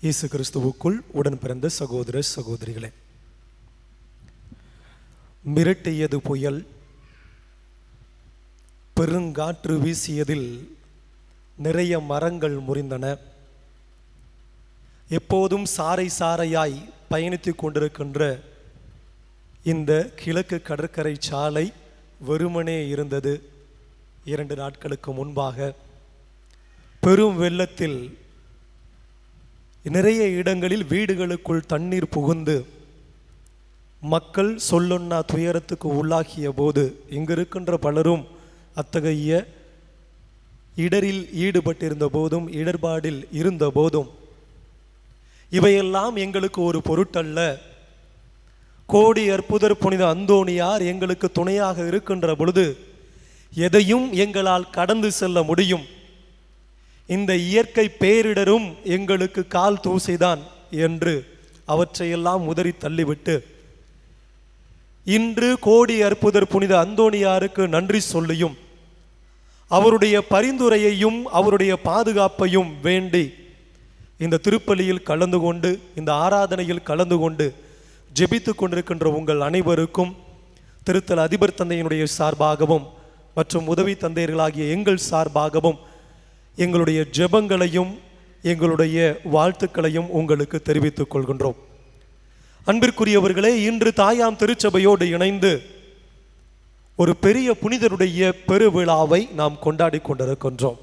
இயேசு கிறிஸ்துவுக்குள் உடன் பிறந்த சகோதர சகோதரிகளே மிரட்டியது புயல் பெருங்காற்று வீசியதில் நிறைய மரங்கள் முறிந்தன. எப்போதும் சாறை சாறையாய் பயணித்துக் கொண்டிருக்கின்ற இந்த கிழக்கு கடற்கரை சாலை வெறுமனே இருந்தது இரண்டு நாட்களுக்கு முன்பாக. பெரும் வெள்ளத்தில் நிறைய இடங்களில் வீடுகளுக்குள் தண்ணீர் புகுந்து மக்கள் சொல்லொன்னா துயரத்துக்கு உள்ளாகிய போது இங்கு இருக்கின்ற பலரும் அத்தகைய இடரில் ஈடுபட்டிருந்த போதும் இடர்பாடில் இருந்த போதும் இவையெல்லாம் எங்களுக்கு ஒரு பொருட்டல்ல. கோடி அற்புதர் புனித அந்தோணியார் எங்களுக்கு துணையாக இருக்கின்ற பொழுது எதையும் எங்களால் கடந்து செல்ல முடியும். இந்த இயற்கை பேரிடரும் எங்களுக்கு கால் தூசிதான் என்று அவற்றையெல்லாம் உதறி தள்ளிவிட்டு இன்று கோடி அற்புதர் புனித அந்தோணியாருக்கு நன்றி சொல்லியும் அவருடைய பரிந்துரையையும் அவருடைய பாதுகாப்பையும் வேண்டி இந்த திருப்பலியில் கலந்து கொண்டு இந்த ஆராதனையில் கலந்து கொண்டு ஜெபித்து கொண்டிருக்கின்ற உங்கள் அனைவருக்கும் திருத்தல் அதிபர் தந்தையினுடைய சார்பாகவும் மற்றும் உதவி தந்தையர்களாகிய எங்கள் சார்பாகவும் எங்களுடைய ஜெபங்களையும் எங்களுடைய வாழ்த்துக்களையும் உங்களுக்கு தெரிவித்துக் கொள்கின்றோம். அன்பிற்குரியவர்களே இன்று தாயாம் திருச்சபையோடு இணைந்து ஒரு பெரிய புனிதருடைய பெருவிழாவை நாம் கொண்டாடி கொண்டிருக்கின்றோம்.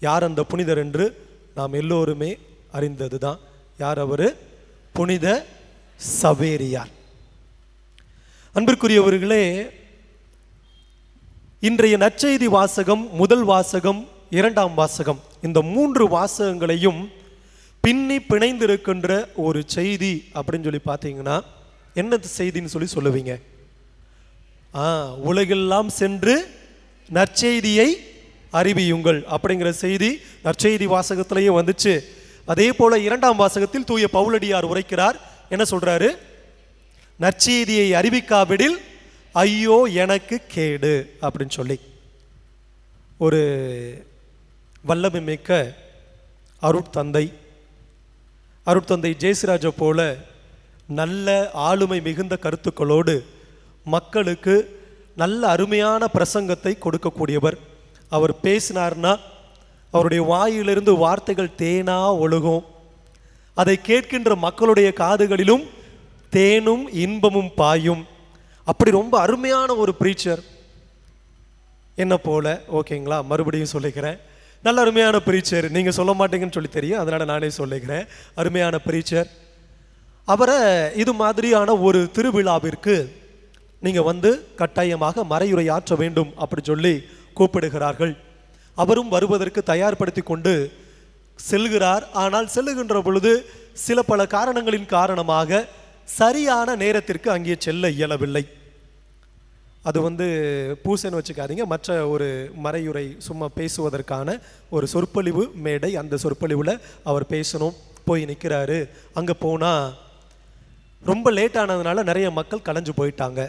யார் அந்த புனிதர் என்று நாம் எல்லோருமே அறிந்ததுதான். யார் அவர்? புனித சவேரியார். அன்பிற்குரியவர்களே இன்றைய நற்செய்தி வாசகம் முதல் வாசகம் இரண்டாம் வாசகம். இந்த மூன்று வாசகங்களையும் பின்னி பிணைந்திருக்கின்ற ஒரு செய்தி அப்படின்னு சொல்லி பார்த்தீங்கன்னா என்ன செய்தின்னு சொல்லி சொல்லுவீங்க? ஆ உலகெல்லாம் சென்று நற்செய்தியை அறிவியுங்கள் அப்படிங்கிற செய்தி நற்செய்தி வாசகத்திலேயே வந்துச்சு. அதே போல இரண்டாம் வாசகத்தில் தூய பவுலடியார் உரைக்கிறார். என்ன சொல்றாரு? நற்செய்தியை அறிவிக்காவிடில் ஐயோ எனக்கு கேடு அப்படின்னு சொல்லி. ஒரு வல்லமை மிக்க அருட்தந்தை. அருட்தந்தை ஜெயசிராஜை போல நல்ல ஆளுமை மிகுந்த கருத்துக்களோடு மக்களுக்கு நல்ல அருமையான பிரசங்கத்தை கொடுக்கக்கூடியவர். அவர் பேசினார்னா அவருடைய வாயிலிருந்து வார்த்தைகள் தேனா ஒழுகும். அதை கேட்கின்ற மக்களுடைய காதுகளிலும் தேனும் இன்பமும் பாயும். அப்படி ரொம்ப அருமையான ஒரு ப்ரீச்சர் என்ன போல ஓகேங்களா? மறுபடியும் சொல்லிக்கிறேன். நல்ல அருமையான பிரீச்சர் நீங்கள் சொல்ல மாட்டீங்கன்னு சொல்லி தெரியும். அதனால் நானே சொல்லுகிறேன். அருமையான பிரீச்சர் அவரை இது மாதிரியான ஒரு திருவிழாவிற்கு நீங்கள் வந்து கட்டாயமாக மறையுரையாற்ற வேண்டும் அப்படி சொல்லி கூப்பிடுகிறார்கள். அவரும் வருவதற்கு தயார்படுத்தி கொண்டு செல்கிறார். ஆனால் செல்லுகின்ற பொழுது சில பல காரணங்களின் காரணமாக சரியான நேரத்திற்கு அங்கே செல்ல இயலவில்லை. அது வந்து பூசைன்னு வச்சுக்காதீங்க. மற்ற ஒரு மறையுரை சும்மா பேசுவதற்கான ஒரு சொற்பொழிவு மேடை அந்த சொற்பொழிவில் அவர் பேசணும். போய் நிற்கிறாரு அங்கே போனால் ரொம்ப லேட் ஆனதுனால நிறைய மக்கள் கலைஞ்சு போயிட்டாங்க.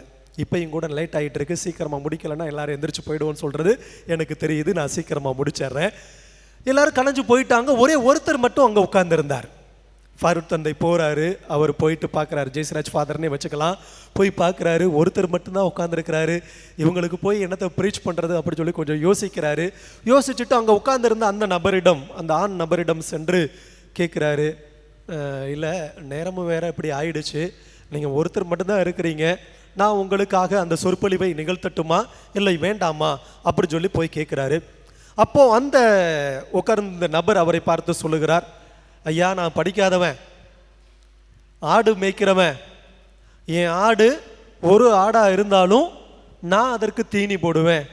இப்போயும் கூட லேட் ஆகிட்டு இருக்கு. சீக்கிரமாக முடிக்கலைன்னா எல்லாரும் எந்திரிச்சு போயிடுவோன்னு சொல்கிறது எனக்கு தெரியுது. நான் சீக்கிரமாக முடிச்சிடுறேன். எல்லாரும் கலைஞ்சு போயிட்டாங்க. ஒரே ஒருத்தர் மட்டும் அங்கே உட்காந்துருந்தார் ஃபாரூக் தந்தை போகிறாரு அவர் போயிட்டு பார்க்குறாரு ஜெய்சராஜ் ஃபாதர்னே வச்சுக்கலாம். போய் பார்க்குறாரு ஒருத்தர் மட்டும்தான் உட்காந்துருக்கிறாரு இவங்களுக்கு போய் என்னத்தை ப்ரீச் பண்ணுறது அப்படி சொல்லி கொஞ்சம் யோசிக்கிறாரு. யோசிச்சுட்டு அங்கே உட்காந்துருந்த அந்த நபரிடம் அந்த ஆண் நபரிடம் சென்று கேட்குறாரு இல்லை நேரமும் வேற இப்படி ஆயிடுச்சு. நீங்கள் ஒருத்தர் மட்டும்தான் இருக்கிறீங்க. நான் உங்களுக்காக அந்த சொற்பொழிவை நிகழ்த்தட்டுமா? இல்லை வேண்டாமா? அப்படி சொல்லி போய் கேட்குறாரு அப்போது அந்த உட்கார்ந்த நபர் அவரை பார்த்து சொல்லுகிறார். ஐயா நான் படிக்காதவன். ஆடு மேய்க்கிறவன். என் ஆடு ஒரு ஆடாக இருந்தாலும் நான் அதற்கு தீனி போடுவேன்.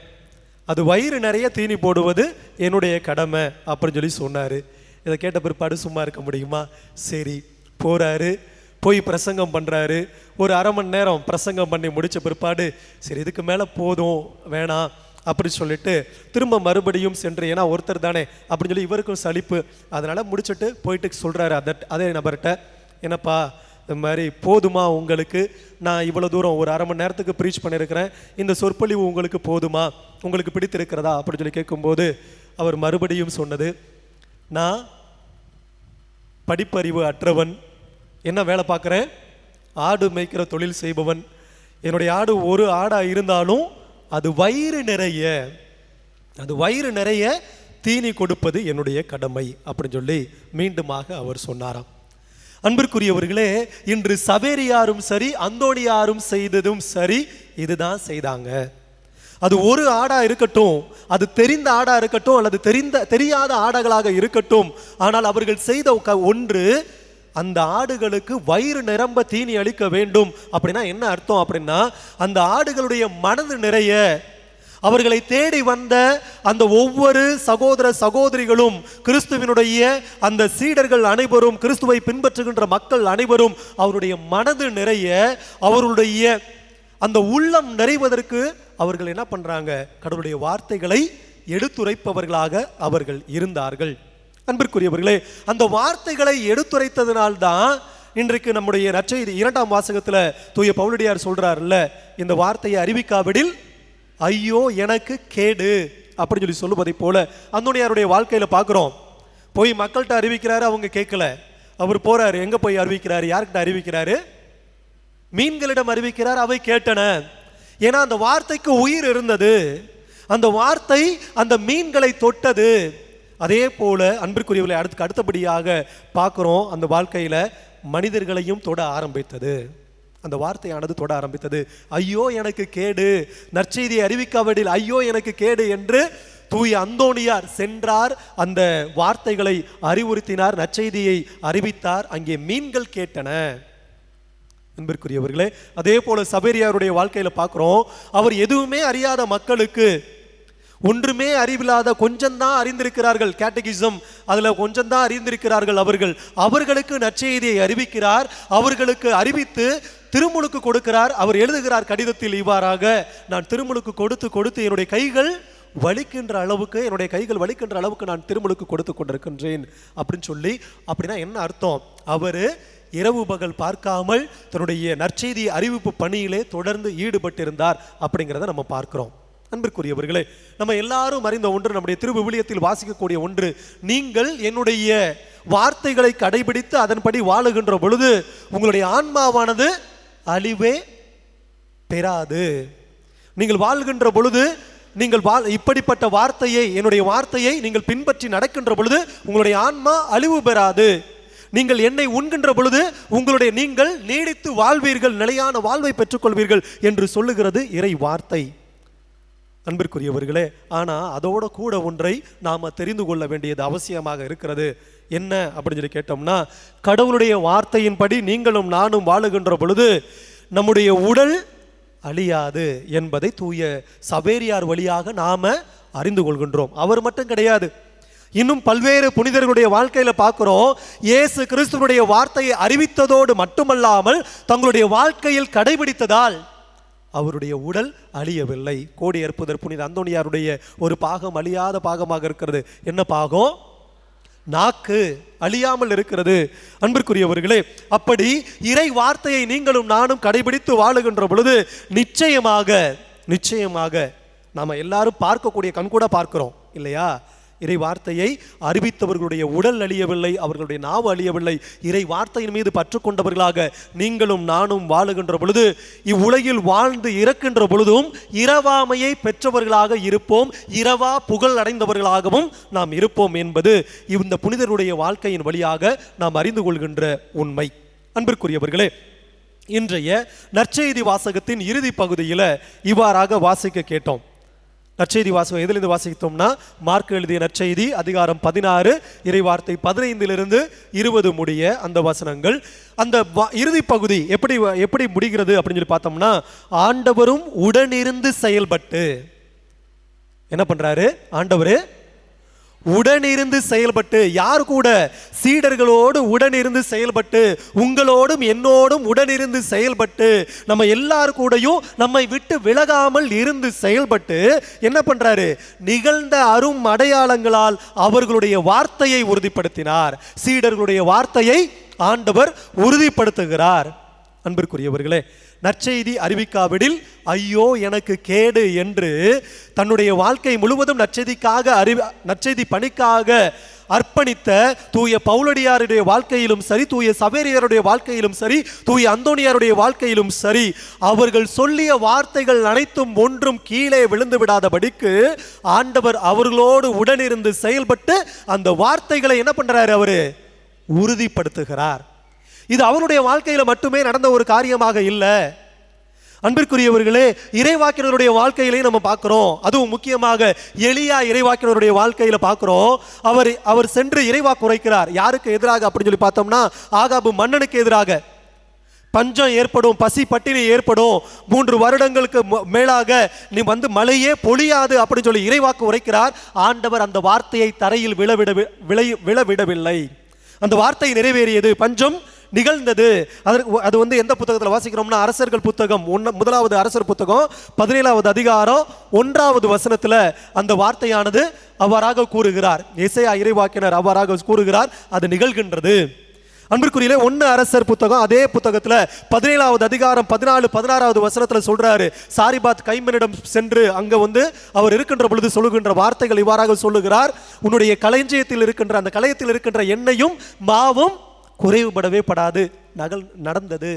அது வயிறு நிறைய தீனி போடுவது என்னுடைய கடமை அப்படின்னு சொல்லி சொன்னார். இதை கேட்ட பிற்பாடு சும்மா இருக்க முடியுமா? சரி போகிறாரு போய் பிரசங்கம் பண்ணுறாரு ஒரு அரை மணி நேரம் பிரசங்கம் பண்ணி முடித்த பிற்பாடு சரி இதுக்கு மேலே போதும் வேணாம். அப்படி சொல்லிட்டு திரும்ப மறுபடியும் சென்று ஏன்னா ஒருத்தர் தானே அப்படின்னு சொல்லி இவருக்கும் சலிப்பு. அதனால் முடிச்சுட்டு போயிட்டு சொல்கிறாரு அத அதே நபர்கிட்ட என்னப்பா இந்த மாதிரி போதுமா உங்களுக்கு? நான் இவ்வளோ தூரம் ஒரு அரை மணி நேரத்துக்கு ப்ரீச் பண்ணியிருக்கிறேன் இந்த சொற்பொழிவு உங்களுக்கு போதுமா? உங்களுக்கு பிடித்திருக்கிறதா? அப்படின்னு சொல்லி கேட்கும்போது அவர் மறுபடியும் சொன்னது நான் படிப்பறிவு அற்றவன். என்ன வேலை பார்க்குறேன்? ஆடு மேய்க்கிற தொழில் செய்பவன். என்னுடைய ஆடு ஒரு ஆடாக இருந்தாலும் அது வயிறு நிறைய அது வயிறு நிறைய தீனி கொடுப்பது என்னுடைய கடமை அப்படின்னு சொல்லி மீண்டுமாக அவர் சொன்னாராம். அன்பிற்குரியவர்களே இன்று சவேரியாரும் சரி அந்தோணியாரும் செய்ததும் சரி இதுதான் செய்தாங்க. அது ஒரு ஆடா இருக்கட்டும் அது தெரிந்த ஆடா இருக்கட்டும் அல்லது தெரிந்த தெரியாத ஆடைகளாக இருக்கட்டும் ஆனால் அவர்கள் செய்த ஒன்று அந்த ஆடுகளுக்கு வயிறு நிரம்ப தீனி அளிக்க வேண்டும். அப்படின்னா என்ன அர்த்தம் அப்படின்னா அந்த ஆடுகளுடைய மனது நிறைய. அவர்களை தேடி வந்த அந்த ஒவ்வொரு சகோதர சகோதரிகளும் கிறிஸ்துவினுடைய அந்த சீடர்கள் அனைவரும் கிறிஸ்துவை பின்பற்றுகின்ற மக்கள் அனைவரும் அவருடைய மனது நிறைய அவருடைய அந்த உள்ளம் நிறைவதற்கு அவர்கள் என்ன பண்ணுறாங்க கடவுளுடைய வார்த்தைகளை எடுத்துரைப்பவர்களாக அவர்கள் இருந்தார்கள். அன்பிற்குரியவர்களே அந்த வார்த்தைகளை எடுத்துரைத்ததினால்தான் இன்றைக்கு நம்முடைய நற்செய்தி இரண்டாம் வாசகத்தில் தூய பவுலடியார் சொல்கிறாருல்ல இந்த வார்த்தையை அறிவிக்காவிடில் ஐயோ எனக்கு கேடு அப்படின்னு சொல்லி சொல்லுவதை போல அந்தோனியாருடைய வாழ்க்கையில் பார்க்குறோம் போய் மக்கள்கிட்ட அறிவிக்கிறாரு அவங்க கேட்கல. அவர் போகிறாரு எங்கே போய் அறிவிக்கிறாரு யார்கிட்ட அறிவிக்கிறாரு? மீன்களிடம் அறிவிக்கிறார் அவை கேட்டன. ஏன்னா அந்த வார்த்தைக்கு உயிர் இருந்தது. அந்த வார்த்தை அந்த மீன்களை தொட்டது. அதே போல் அன்பிற்குரியவர்களை அடுத்து அடுத்தபடியாக பார்க்குறோம். அந்த வாழ்க்கையில் மனிதர்களையும் தொட ஆரம்பித்தது. அந்த வார்த்தையானது தொட ஆரம்பித்தது. ஐயோ எனக்கு கேடு. நற்செய்தியை அறிவிக்காவிடில் ஐயோ எனக்கு கேடு என்று தூய அந்தோணியார் சென்றார். அந்த வார்த்தைகளை அறிவுறுத்தினார். நற்செய்தியை அறிவித்தார். அங்கே மீன்கள் கேட்டன. அன்பிற்குரியவர்களே அதே போல சபேரியாருடைய வாழ்க்கையில் பார்க்குறோம். அவர் எதுவுமே அறியாத மக்களுக்கு ஒன்றுமே அறிவில்லாத கொஞ்சம்தான் அறிந்திருக்கிறார்கள். கேட்டகிசம் அதில் கொஞ்சம்தான் அறிந்திருக்கிறார்கள் அவர்கள். அவர்களுக்கு நற்செய்தியை அறிவிக்கிறார். அவர்களுக்கு அறிவித்து திருமுழுக்கு கொடுக்கிறார். அவர் எழுதுகிறார் கடிதத்தில் இவ்வாறாக நான் திருமுழுக்கு கொடுத்து கொடுத்து என்னுடைய கைகள் வலிக்கின்ற அளவுக்கு என்னுடைய கைகள் வலிக்கின்ற அளவுக்கு நான் திருமுழுக்கு கொடுத்து கொண்டிருக்கின்றேன். அப்படின்னு சொல்லி அப்படின்னா என்ன அர்த்தம்? அவர் இரவு பகல் பார்க்காமல் தன்னுடைய நற்செய்தி அறிவிப்பு பணியிலே தொடர்ந்து ஈடுபட்டிருந்தார் அப்படிங்கிறத நம்ம பார்க்குறோம். அன்பிற்குரியவர்களே நம்ம எல்லாரும் அறிந்த ஒன்று நம்முடைய திருவிவிலியத்தில் வாசிக்கக்கூடிய ஒன்று நீங்கள் என்னுடைய வார்த்தைகளை கடைபிடித்து அதன்படி வாழுகின்ற பொழுது உங்களுடைய ஆன்மாவானது அழிவே பெறாது. நீங்கள் வாழ்கின்ற பொழுது நீங்கள் வாழ் இப்படிப்பட்ட வார்த்தையை என்னுடைய வார்த்தையை நீங்கள் பின்பற்றி நடக்கின்ற பொழுது உங்களுடைய ஆன்மா அழிவு பெறாது. நீங்கள் என்னை உண்கின்ற பொழுது உங்களுடைய நீங்கள் நீடித்து வாழ்வீர்கள் நிலையான வாழ்வை பெற்றுக்கொள்வீர்கள் என்று சொல்லுகிறது இறை வார்த்தை. அன்பிற்குரியவர்களே ஆனால் அதோட கூட ஒன்றை நாம் தெரிந்து கொள்ள வேண்டியது அவசியமாக இருக்கிறது. என்ன அப்படின்னு சொல்லி கேட்டோம்னா கடவுளுடைய வார்த்தையின்படி நீங்களும் நானும் வாழுகின்ற பொழுது நம்முடைய உடல் அழியாது என்பதை தூய சவேரியார் வழியாக நாம் அறிந்து கொள்கின்றோம். அவர் மட்டும் கிடையாது. இன்னும் பல்வேறு புனிதர்களுடைய வாழ்க்கையில் பார்க்குறோம் இயேசு கிறிஸ்துவனுடைய வார்த்தையை அறிவித்ததோடு மட்டுமல்லாமல் தங்களுடைய வாழ்க்கையில் கடைபிடித்ததால் அவருடைய உடல் அழியவில்லை. கோடி அற்புதர் புனித அந்தோணியாருடைய ஒரு பாகம் அழியாத பாகமாக இருக்கிறது. என்ன பாகம்? நாக்கு அழியாமல் இருக்கிறது. அன்பிற்குரியவர்களே அப்படி இறை வார்த்தையை நீங்களும் நானும் கடைபிடித்து வாழுகின்ற பொழுது நிச்சயமாக நிச்சயமாக நாம் எல்லாரும் பார்க்கக்கூடிய கண்கூட பார்க்கிறோம் இல்லையா? இறை வார்த்தையை அறிவித்தவர்களுடைய உடல் அழியவில்லை அவர்களுடைய நாவு அழியவில்லை. இறை வார்த்தையின் மீது பற்று கொண்டவர்களாக நீங்களும் நானும் வாழுகின்ற பொழுது இவ்வுலகில் வாழ்ந்து இறக்கின்ற பொழுதும் இரவாமையை பெற்றவர்களாக இருப்போம் இரவா புகழ் அடைந்தவர்களாகவும் நாம் இருப்போம் என்பது இந்த புனிதருடைய வாழ்க்கையின் வழியாக நாம் அறிந்து கொள்கின்ற உண்மை. அன்பிற்குரியவர்களே இன்றைய நற்செய்தி வாசகத்தின் இறுதி பகுதியில் இவ்வாறாக வாசிக்க கேட்டோம். நற்செய்தி வாசகம் எதிலிருந்து வாசித்தோம்னா? மார்க் எழுதிய நற்செய்தி அதிகாரம் பதினாறு இறைவார்த்தை பதினைந்திலிருந்து இருபது முடிய அந்த வசனங்கள். அந்த இறுதி பகுதி எப்படி எப்படி முடிகிறது அப்படின்னு சொல்லி பார்த்தோம்னா ஆண்டவரும் உடனிருந்து செயல்பட்டு. என்ன பண்றாரு? ஆண்டவர் உடனிருந்து செயல்பட்டு யார் கூட சீடர்களோடு உடனிருந்து செயல்பட்டு உங்களோடும் என்னோடும் உடனிருந்து செயல்பட்டு நம்ம எல்லார் கூடயும் நம்மை விட்டு விலகாமல் இருந்து செயல்பட்டு என்ன பண்றாரு? நிகழ்ந்த அரும் அடையாளங்களால் அவர்களுடைய வார்த்தையை உறுதிப்படுத்தினார். சீடர்களுடைய வார்த்தையை ஆண்டவர் உறுதிப்படுத்துகிறார். அன்பிற்குரியவர்களே நற்செய்தி அறிவிக்காவிடில் ஐயோ எனக்கு கேடு என்று தன்னுடைய வாழ்க்கை முழுவதும் நற்செய்திக்காக அறிவி நற்செய்தி பணிக்காக அர்ப்பணித்த தூய பவுலடியாருடைய வாழ்க்கையிலும் சரி தூய சவேரியருடைய வாழ்க்கையிலும் சரி தூய அந்தோனியாருடைய வாழ்க்கையிலும் சரி அவர்கள் சொல்லிய வார்த்தைகள் அனைத்தும் ஒன்றும் கீழே விழுந்து விடாதபடிக்கு ஆண்டவர் அவர்களோடு உடனிருந்து செயல்பட்டு அந்த வார்த்தைகளை என்ன பண்றாரு அவரு? உறுதிப்படுத்துகிறார். இது அவனுடைய வாழ்க்கையில் மட்டுமே நடந்த ஒரு காரியமாக இல்லை. அன்பிற்குரியவர்களே இறைவாக்கினருடைய வாழ்க்கையிலையும் நம்ம பார்க்குறோம். அதுவும் முக்கியமாக எளியா இறைவாக்கினருடைய வாழ்க்கையில் பார்க்குறோம். அவர் அவர் சென்று இறைவாக்கு உரைக்கிறார் யாருக்கு எதிராக அப்படின்னு சொல்லி பார்த்தோம்னா ஆகாபு மன்னனுக்கு எதிராக. பஞ்சம் ஏற்படும் பசி பட்டினி ஏற்படும். மூன்று வருடங்களுக்கு மேலாக நீ வந்து மழையே பொழியாது அப்படின்னு சொல்லி இறைவாக்கு உரைக்கிறார் ஆண்டவர் அந்த வார்த்தையை தரையில் விழவிட விளை விழவிடவில்லை. அந்த வார்த்தை நிறைவேறியது பஞ்சம் நிகழ்ந்தது. அதற்கு அது வந்து எந்த புத்தகத்தில் வாசிக்கிறோம்னா அரசர்கள் புத்தகம் ஒன்று முதலாவது அரசர் புத்தகம் பதினேழாவது அதிகாரம் ஒன்றாவது வசனத்தில் அந்த வார்த்தையானது அவ்வாறாக கூறுகிறார். இசையா இறைவாக்கினர் அவ்வாறாக கூறுகிறார் அது நிகழ்கின்றது. அன்பிற்குரியிலே ஒன்று அரசர் புத்தகம் அதே புத்தகத்தில் பதினேழாவது அதிகாரம் பதினாலு பதினாறாவது வசனத்தில் சொல்கிறாரு சாரிபாத் கைமனிடம் சென்று அங்கே வந்து அவர் இருக்கின்ற பொழுது சொல்லுகின்ற வார்த்தைகள் இவ்வாறாக சொல்லுகிறார். உன்னுடைய கலைஞ்சியத்தில் இருக்கின்ற அந்த கலையத்தில் இருக்கின்ற எண்ணெயும் மாவும் குறைவுபடவே படாது. நகல் நடந்தது.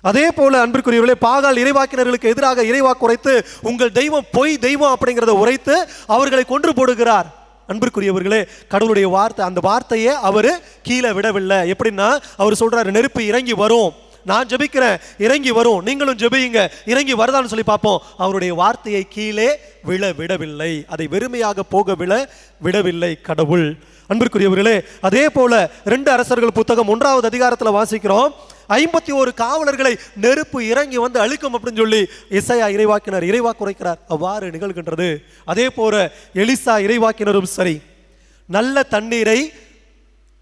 அதே போல அன்பிற்குரியவர்களே பாகால் இறைவாக்கினர்களுக்கு எதிராக இறைவா குறைத்து உங்கள் தெய்வம் பொய் தெய்வம் அப்படிங்கிறத உரைத்து அவர்களை கொன்று போடுகிறார். அன்பிற்குரியவர்களே கடவுளுடைய வார்த்தை அந்த வார்த்தையை அவர் கீழே விடவில்லை. எப்படின்னா அவர் சொல்றாரு நெருப்பு இறங்கி வரும். நான் ஜெபிக்கிறேன் இறங்கி வரும். நீங்களும் ஜெபியுங்க இறங்கி வருதான்னு சொல்லி பார்ப்போம். அவருடைய வார்த்தையை கீழே விழ விடவில்லை. அதை வெறுமையாக போக விழ விடவில்லை கடவுள். அன்பிற்குரியவர்களே அதே போல ரெண்டு அரசர்கள் புத்தகம் ஒன்றாவது அதிகாரத்தில் வாசிக்கிறோம். ஐம்பத்தி ஒரு காவலர்களை நெருப்பு இறங்கி வந்து அழிக்கும் அப்படின்னு சொல்லி இசையா இறைவாக்கினர் இறைவா குறைக்கிறார் அவ்வாறு நிகழ்கின்றது. அதே போல எலிசா இறைவாக்கினரும் சரி நல்ல தண்ணீரை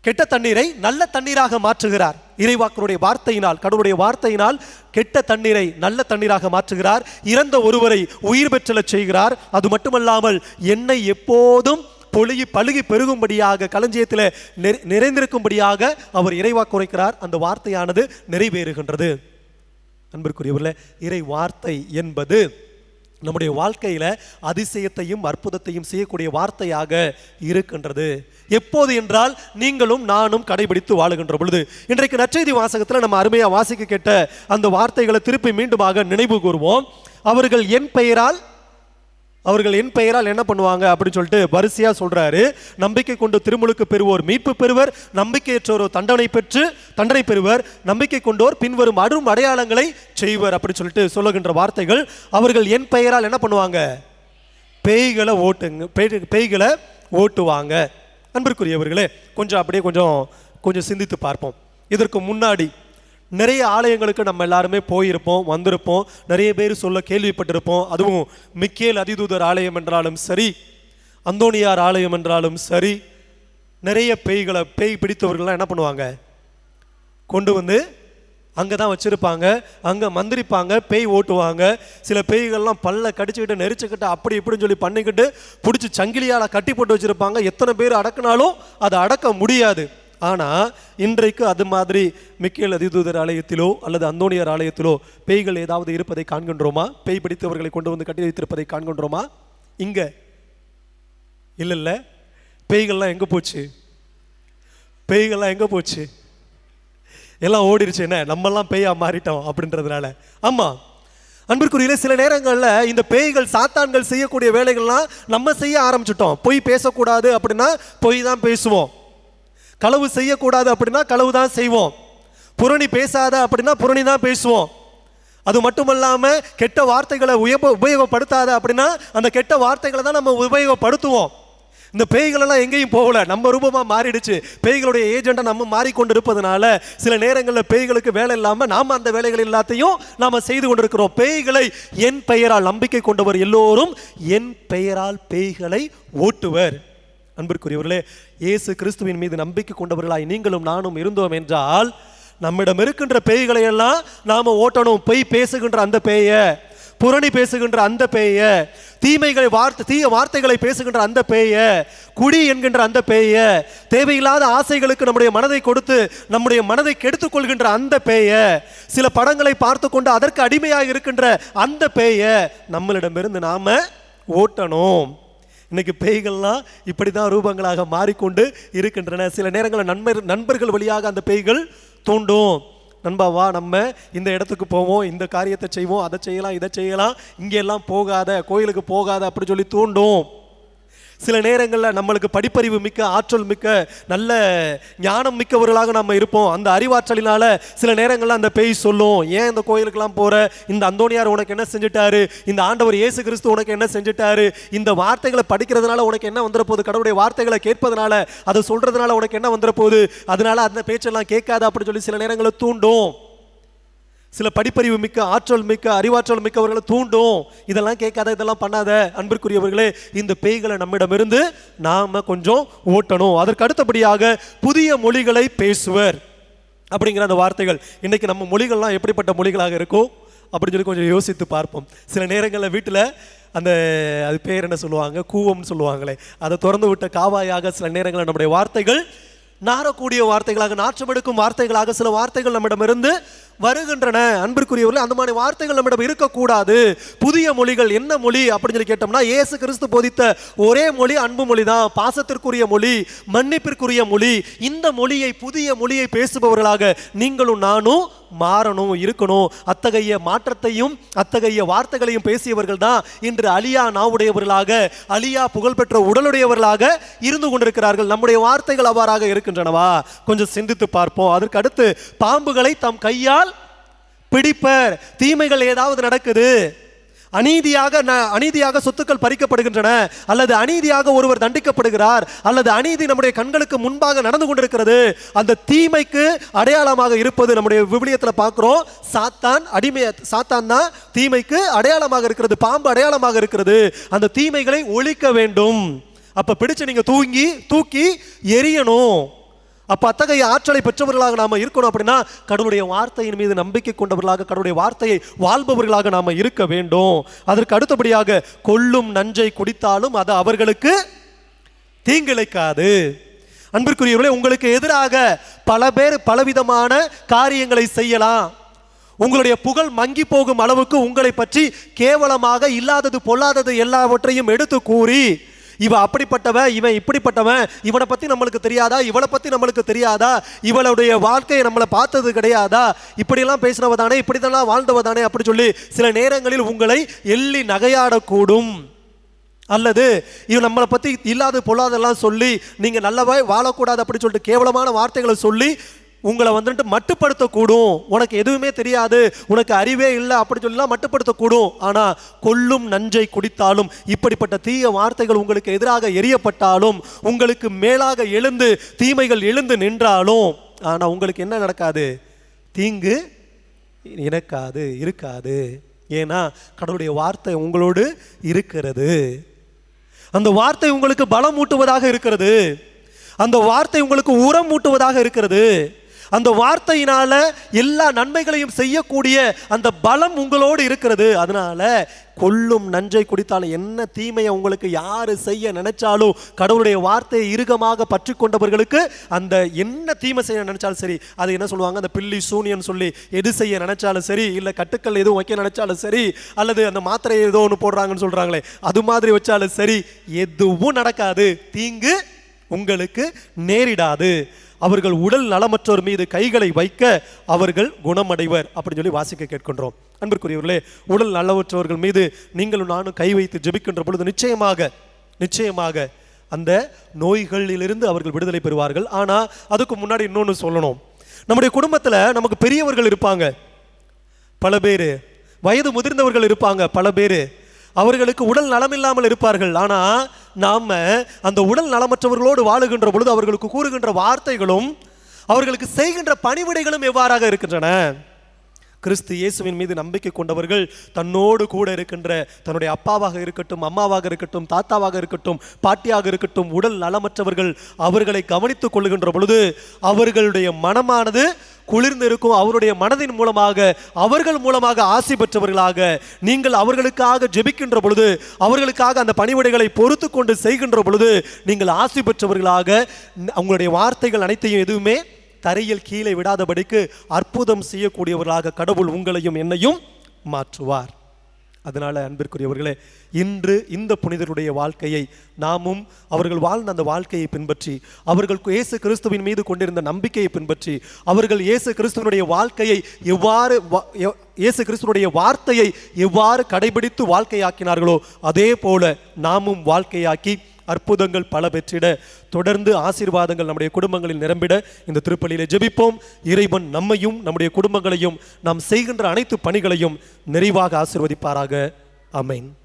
கெட்ட தண்ணீரை நல்ல தண்ணீராக மாற்றுகிறார். இறைவாக்கருடைய வார்த்தையினால் கடவுளுடைய வார்த்தையினால் கெட்ட தண்ணீரை நல்ல தண்ணீராக மாற்றுகிறார். இறந்த ஒருவரை உயிர் பெற்றலச் செய்கிறார். அது மட்டுமல்லாமல் என்னை எப்போதும் பொழுகி பழுகி பெருகும்படியாக களஞ்சியத்தில் நிறை- நிறைந்திருக்கும்படியாக அவர் இறைவா குறைக்கிறார். அந்த வார்த்தையானது நிறைவேறுகின்றது. அன்பிற்குரியவர்கள இறை வார்த்தை என்பது நம்முடைய வாழ்க்கையில் அதிசயத்தையும் அற்புதத்தையும் செய்யக்கூடிய வார்த்தையாக இருக்கின்றது. எப்போது என்றால் நீங்களும் நானும் கடைபிடித்து வாழுகின்ற பொழுது. இன்றைக்கு நற்செய்தி வாசகத்தில் நம்ம அருமையாக வாசிக்க கேட்ட அந்த வார்த்தைகளை திருப்பி மீண்டுமாக நினைவு கூறுவோம் அவர்கள் என் பெயரால் அவர்கள் என் பெயரால் என்ன பண்ணுவாங்க அப்படின்னு சொல்லிட்டு வரிசையாக சொல்கிறாரு நம்பிக்கை கொண்டு திருமுழுக்கு பெறுவோர் மீட்பு பெறுவர். நம்பிக்கையற்றோர் தண்டனை பெற்று தண்டனை பெறுவர். நம்பிக்கை கொண்டோர் பின்வரும் அரும் அடையாளங்களை செய்வர் அப்படின்னு சொல்லிட்டு சொல்லுகின்ற வார்த்தைகள். அவர்கள் என் பெயரால் என்ன பண்ணுவாங்க? பேய்களை ஓட்டுங்க பேய் பேய்களை ஓட்டுவாங்க. அன்பிற்குரியவர்களே கொஞ்சம் அப்படியே கொஞ்சம் கொஞ்சம் சிந்தித்து பார்ப்போம். இதற்கு முன்னாடி நிறைய ஆலயங்களுக்கு நம்ம எல்லாருமே போயிருப்போம் வந்திருப்போம். நிறைய பேர் சொல்ல கேள்விப்பட்டிருப்போம். அதுவும் மிக்கேல் அதிதூதர் ஆலயம் என்றாலும் சரி அந்தோனியார் ஆலயம் என்றாலும் சரி நிறைய பேய்களை பேய் பிடித்தவர்கள்லாம் என்ன பண்ணுவாங்க? கொண்டு வந்து அங்கே தான் வச்சுருப்பாங்க. அங்கே மந்திரிப்பாங்க பேய் ஓட்டுவாங்க. சில பேய்கள்லாம் பல்ல கடிச்சுக்கிட்டு நெரிச்சுக்கிட்டு அப்படி இப்படின்னு சொல்லி பண்ணிக்கிட்டு பிடிச்சி சங்கிலியால் கட்டி போட்டு வச்சுருப்பாங்க. எத்தனை பேர் அடக்குனாலும் அதை அடக்க முடியாது. ஆனால் இன்றைக்கு அது மாதிரி மிக்கேல் அதிதூதர் ஆலயத்திலோ அல்லது அந்தோனியர் ஆலயத்திலோ பேய்கள் ஏதாவது இருப்பதை காண்கின்றோமா? பேய் பிடித்தவர்களை கொண்டு வந்து கட்டி வைத்திருப்பதை காண்கின்றோமா? இங்கே. இல்லை இல்லை. பேய்கள்லாம் எங்கே போச்சு? பேய்கள்லாம் எங்கே போச்சு? எல்லாம் ஓடிருச்சு. என்ன? நம்மெல்லாம் பேயா மாறிட்டோம் அப்படின்றதுனால. ஆமாம் அன்பிற்குரியல சில நேரங்களில் இந்த பேய்கள் சாத்தான்கள் செய்யக்கூடிய வேலைகள்லாம் நம்ம செய்ய ஆரம்பிச்சிட்டோம். பொய் பேசக்கூடாது அப்படின்னா பொய் தான் பேசுவோம். களவு செய்யக்கூடாது அப்படின்னா களவு தான் செய்வோம். புரணி பேசாத அப்படின்னா புரணி தான் பேசுவோம். அது மட்டுமல்லாம கெட்ட வார்த்தைகளை உயப உபயோகப்படுத்தாத அப்படின்னா அந்த கெட்ட வார்த்தைகளை தான் நம்ம உபயோகப்படுத்துவோம். இந்த பேய்களெல்லாம் எங்கேயும் போகல. நம்ம ரூபமாக மாறிடுச்சு. பேய்களுடைய ஏஜெண்டை நம்ம மாறிக்கொண்டு இருப்பதனால சில நேரங்களில் பேய்களுக்கு வேலை இல்லாமல் நாம் அந்த வேலைகள் எல்லாத்தையும் நாம் செய்து கொண்டிருக்கிறோம். பேய்களை என் பெயரால் நம்பிக்கை கொண்டவர் எல்லோரும் என் பெயரால் பேய்களை ஓட்டுவர். அன்பிற்குரியவர்களே இயேசு கிறிஸ்துவின் மீது நம்பிக்கை கொண்டவர்களாய் நீங்களும் நானும் இருந்தோம் என்றால் நம்மிடம் இருக்கின்ற பேய்களை எல்லாம் நாம் ஓட்டணும். பொய் பேசுகின்ற அந்த பேய புரணி பேசுகின்ற அந்த பேய தீமைகளை வார்த்தை தீய வார்த்தைகளை பேசுகின்ற அந்த பேய குடி என்கின்ற அந்த பேய தேவையில்லாத ஆசைகளுக்கு நம்முடைய மனதை கொடுத்து நம்முடைய மனதை கெடுத்துக் கொள்கின்ற அந்த பேய சில படங்களை பார்த்து கொண்டு அதற்கு அடிமையாக இருக்கின்ற அந்த பேய நம்மளிடமிருந்து நாம ஓட்டணும். இன்னைக்கு பேய்கள்லாம் இப்படி தான் ரூபங்களாக மாறிக்கொண்டு இருக்கின்றன. சில நேரங்களில் நண்பர் நண்பர்கள் வழியாக அந்த பேய்கள் தூண்டும் நண்பா வா நம்ம இந்த இடத்துக்கு போவோம் இந்த காரியத்தை செய்வோம் அதை செய்யலாம் இதை செய்யலாம் இங்கெல்லாம் போகாத கோயிலுக்கு போகாத அப்படி சொல்லி தூண்டும் சில நேரங்களில் நம்மளுக்கு படிப்பறிவு மிக்க ஆற்றல் மிக்க நல்ல ஞானம் மிக்கவர்களாக நம்ம இருப்போம். அந்த அறிவாற்றலினால சில நேரங்களில் அந்த பேய் சொல்லும் ஏன் இந்த கோயிலுக்கெல்லாம் போகிற இந்த அந்தோனியார் உனக்கு என்ன செஞ்சுட்டாரு? இந்த ஆண்டவர் இயேசு கிறிஸ்து உனக்கு என்ன செஞ்சுட்டாரு? இந்த வார்த்தைகளை படிக்கிறதுனால உனக்கு என்ன வந்துட போகுது? கடவுளுடைய வார்த்தைகளை கேட்பதனால அதை சொல்கிறதுனால உனக்கு என்ன வந்துட போகுது? அதனால அந்த பேச்செல்லாம் கேட்காது அப்படின்னு சொல்லி சில நேரங்களில் தூண்டும். சில படிப்பறிவு மிக்க ஆற்றல் மிக்க அறிவாற்றல் மிக்கவர்களை தூண்டும். இதெல்லாம் கேட்காத இதெல்லாம் பண்ணாத. அன்பிற்குரியவர்களே இந்த பேய்களை நம்மிடமிருந்து நாம கொஞ்சம் ஓட்டணும். அதற்கு அடுத்தபடியாக புதிய மொழிகளை பேசுவர். அப்படிங்கிற அந்த வார்த்தைகள். இன்னைக்கு நம்ம மொழிகள்லாம் எப்படிப்பட்ட மொழிகளாக இருக்கும் அப்படின்னு சொல்லி கொஞ்சம் யோசித்து பார்ப்போம். சில நேரங்களில் வீட்டில் அந்த அது பேர் என்ன சொல்லுவாங்க? கூவம்னு சொல்லுவாங்களே. அதை திறந்து விட்ட காவாயாக சில நேரங்களில் நம்முடைய வார்த்தைகள் நாரக்கூடிய வார்த்தைகளாக நாற்றம் எடுக்கும் வார்த்தைகளாக சில வார்த்தைகள் நம்மிடமிருந்து வருகின்றன. அன்பிற்குரியவர்கள் அந்த மாதிரி வார்த்தைகள் நம்மிடம் இருக்கக்கூடாது. புதிய மொழிகள் என்ன மொழி அப்படின்னு சொல்லி கேட்டோம்னா இயேசு கிறிஸ்து போதித்த ஒரே மொழி அன்பு மொழி தான் பாசத்திற்குரிய மொழி மன்னிப்பிற்குரிய மொழி. இந்த மொழியை புதிய மொழியை பேசுபவர்களாக நீங்களும் நானும் மாறணும் இருக்கணும். அத்தகைய மாற்றத்தையும் அத்தகைய வார்த்தைகளையும் பேசியவர்கள் தான் இன்று அழியா நாவுடையவர்களாக அழியா புகழ்பெற்ற உடலுடையவர்களாக இருந்து கொண்டிருக்கிறார்கள். நம்முடைய வார்த்தைகள் அவ்வாறாக இருக்கின்றனவா? கொஞ்சம் சிந்தித்து பார்ப்போம். அதற்கு அடுத்து பாம்புகளை தம் கையால் பிடிப்பர். தீமைகள் ஏதாவது நடக்குது. அநீதியாக ந- அநீதியாக சொத்துக்கள் பறிக்கப்படுகின்றன. அல்லது அநீதியாக ஒருவர் தண்டிக்கப்படுகிறார். அல்லது அநீதி நம்முடைய கண்களுக்கு முன்பாக நடந்து கொண்டிருக்கிறது. அந்த தீமைக்கு அடையாளமாக இருப்பது நம்முடைய விவிலியத்தில் பார்க்குறோம். சாத்தான் அடிமை சாத்தான் தான் தீமைக்கு அடையாளமாக இருக்கிறது. பாம்பு அடையாளமாக இருக்கிறது. அந்த தீமைகளை ஒழிக்க வேண்டும். அப்போ பிடிச்சு நீங்கள் தூங்கி தூக்கி எரியணும். அப்போ அத்தகைய ஆற்றலை பெற்றவர்களாக நாம் இருக்கணும் அப்படின்னா கடவுளுடைய வார்த்தையின் மீது நம்பிக்கை கொண்டவர்களாக கடவுளுடைய வார்த்தையை வாழ்பவர்களாக நாம் இருக்க வேண்டும். அதற்கு அடுத்தபடியாக கொல்லும் நஞ்சை குடித்தாலும் அது அவர்களுக்கு தீங்கிழைக்காது. அன்பிற்குரியவர்களே உங்களுக்கு எதிராக பல பேர் பலவிதமான காரியங்களை செய்யலாம். உங்களுடைய புகழ் மங்கி போகும் அளவுக்கு உங்களை பற்றி கேவலமாக இல்லாதது பொல்லாதது எல்லாவற்றையும் எடுத்து கூறி இவன் அப்படிப்பட்டவன் இவன் இப்படிப்பட்டவன் இவனை பற்றி நம்மளுக்கு தெரியாதா இவளை பற்றி நம்மளுக்கு தெரியாதா இவளுடைய வாழ்க்கையை நம்மளை பார்த்தது கிடையாதா இப்படியெல்லாம் பேசினவ தானே இப்படிதெல்லாம் வாழ்ந்தவ தானே அப்படி சொல்லி சில நேரங்களில் உங்களை எள்ளி நகையாடக்கூடும். அல்லது இவன் நம்மளை பற்றி இல்லாத பொல்லாதெல்லாம் சொல்லி நீங்கள் நல்லவாய் வாழக்கூடாது அப்படின்னு சொல்லிட்டு கேவலமான வார்த்தைகளை சொல்லி உங்களை வந்துட்டு மட்டுப்படுத்தக்கூடும். உனக்கு எதுவுமே தெரியாது. உனக்கு அறிவே இல்லை அப்படி சொல்லலாம் மட்டுப்படுத்தக்கூடும். ஆனால் கொல்லும் நஞ்சை குடித்தாலும் இப்படிப்பட்ட தீய வார்த்தைகள் உங்களுக்கு எதிராக எரியப்பட்டாலும் உங்களுக்கு மேலாக எழுந்து தீமைகள் எழுந்து நின்றாலும் ஆனால் உங்களுக்கு என்ன நடக்காது? தீங்கு இணக்காது இருக்காது. ஏன்னா கடவுளுடைய வார்த்தை உங்களோடு இருக்கிறது. அந்த வார்த்தை உங்களுக்கு பலம் ஊட்டுவதாக இருக்கிறது. அந்த வார்த்தை உங்களுக்கு உரம் ஊட்டுவதாக இருக்கிறது. அந்த வார்த்தையினால எல்லா நன்மைகளையும் செய்யக்கூடிய அந்த பலம் உங்களோடு இருக்கிறது. அதனால கொல்லும் நஞ்சை குடித்தாலும் என்ன தீமையை உங்களுக்கு யாரு செய்ய நினைச்சாலும் கடவுளுடைய வார்த்தையை இறுகமாக பற்றி கொண்டவர்களுக்கு அந்த என்ன தீமை செய்ய நினைச்சாலும் சரி அது என்ன சொல்லுவாங்க? அந்த பில்லி சூனியன் சொல்லி எது செய்ய நினைச்சாலும் சரி இல்லை கட்டுக்கள் எதுவும் வைக்க நினைச்சாலும் சரி அல்லது அந்த மாத்திரை ஏதோ ஒன்று போடுறாங்கன்னு சொல்றாங்களே அது மாதிரி வச்சாலும் சரி எதுவும் நடக்காது. தீங்கு உங்களுக்கு நேரிடாது. அவர்கள் உடல் நலமற்றோர் மீது கைகளை வைக்க அவர்கள் குணமடைவர் அப்படின்னு சொல்லி வாசிக்க கேட்கின்றோம். அன்பிற்குரியவர்களே உடல் நலமற்றவர்கள் மீது நீங்களும் நானும் கை வைத்து ஜெபிக்கின்ற பொழுது நிச்சயமாக நிச்சயமாக அந்த நோய்களிலிருந்து அவர்கள் விடுதலை பெறுவார்கள். ஆனால் அதுக்கு முன்னாடி இன்னொன்று சொல்லணும். நம்முடைய குடும்பத்தில் நமக்கு பெரியவர்கள் இருப்பாங்க. பல பேர். வயது முதிர்ந்தவர்கள் இருப்பாங்க பல பேர். அவர்களுக்கு உடல் நலமில்லாமல் இருப்பார்கள். ஆனால் நாம் அந்த உடல் நலமற்றவர்களோடு வாழுகின்ற பொழுது அவர்களுக்கு கூறுகின்ற வார்த்தைகளும் அவர்களுக்கு செய்கின்ற பணிவிடைகளும் எவ்வாறாக இருக்கின்றன? கிறிஸ்து இயேசுவின் மீது நம்பிக்கை கொண்டவர்கள் தன்னோடு கூட இருக்கின்ற தன்னுடைய அப்பாவாக இருக்கட்டும் அம்மாவாக இருக்கட்டும் தாத்தாவாக இருக்கட்டும் பாட்டியாக இருக்கட்டும் உடல் நலமற்றவர்கள் அவர்களை கவனித்துக் கொள்கின்ற பொழுது அவர்களுடைய மனமானது குளிர்ந்து இருக்கும் அவருடைய மனதின் மூலமாக அவர்கள் மூலமாக ஆசை பெற்றவர்களாக நீங்கள் அவர்களுக்காக ஜெபிக்கின்ற பொழுது அவர்களுக்காக அந்த பணிவிடைகளை பொறுத்து கொண்டு செய்கின்ற பொழுது நீங்கள் ஆசை பெற்றவர்களாக உங்களுடைய வார்த்தைகள் அனைத்தையும் எதுவுமே தரையில் கீழே விடாதபடிக்கு அற்புதம் செய்யக்கூடியவர்களாக கடவுள் உங்களையும் என்னையும் மாற்றுவார். அதனால் அன்பிற்குரியவர்களே இன்று இந்த புனிதருடைய வாழ்க்கையை நாமும் அவர்கள் வாழ்ந்த அந்த வாழ்க்கையை பின்பற்றி அவர்கள் இயேசு கிறிஸ்துவின் மீது கொண்டிருந்த நம்பிக்கையை பின்பற்றி அவர்கள் இயேசு கிறிஸ்துவனுடைய வாழ்க்கையை எவ்வாறு வா- இயேசு கிறிஸ்துவனுடைய வார்த்தையை எவ்வாறு கடைபிடித்து வாழ்க்கையாக்கினார்களோ அதே போல நாமும் வாழ்க்கையாக்கி அற்புதங்கள் பல பெற்றிட தொடர்ந்து ஆசீர்வாதங்கள் நம்முடைய குடும்பங்களில் நிரம்பிட இந்த திருப்பலியிலே ஜெபிப்போம். இறைவன் நம்மையும் நம்முடைய குடும்பங்களையும் நாம் செய்கின்ற அனைத்து பணிகளையும் நிறைவாக ஆசிர்வதிப்பாராக. ஆமென்.